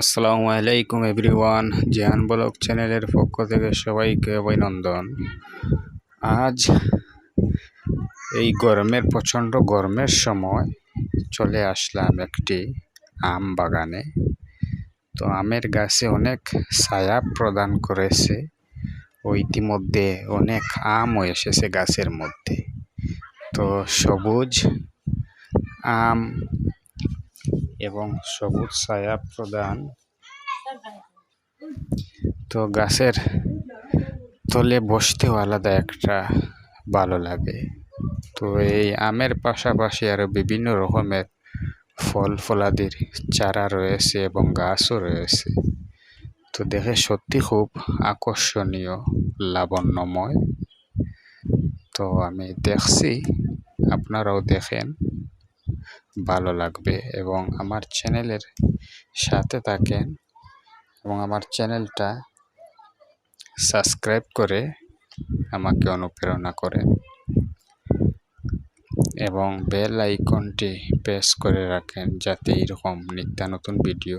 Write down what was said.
আসসালামু আলাইকুম everyone Jehan blog চ্যানেলের পক্ষ থেকে সবাইকে অভিনন্দন। আজ এই গরমের, প্রচণ্ড গরমের সময় চলে আসলাম একটি আম বাগানে। তো আমের গাছে অনেক ছায়া প্রদান করেছে। ও ইতিমধ্যে অনেক আমও এসেছে গাছের মধ্যে। তো সবুজ আম এবং সবুজ ছায়া প্রদান। তো গাছের তলে বসতেও আলাদা একটা ভালো লাগে। তো এই আমের পাশাপাশি আরও বিভিন্ন রকমের ফল ফলাদির চারা রয়েছে এবং গাছও রয়েছে। তো দেখে সত্যি খুব আকর্ষণীয়, লাবণ্যময়। তো আমি দেখছি, আপনারাও দেখেন। ভালো লাগবে এবং আমার চ্যানেলের সাথে থাকেন এবং আমার চ্যানেলটা সাবস্ক্রাইব করে আমাকে অনুপ্রেরণা করেন এবং বেল আইকনটি প্রেস করে রাখেন যাতে এরকম নিত্য নতুন ভিডিও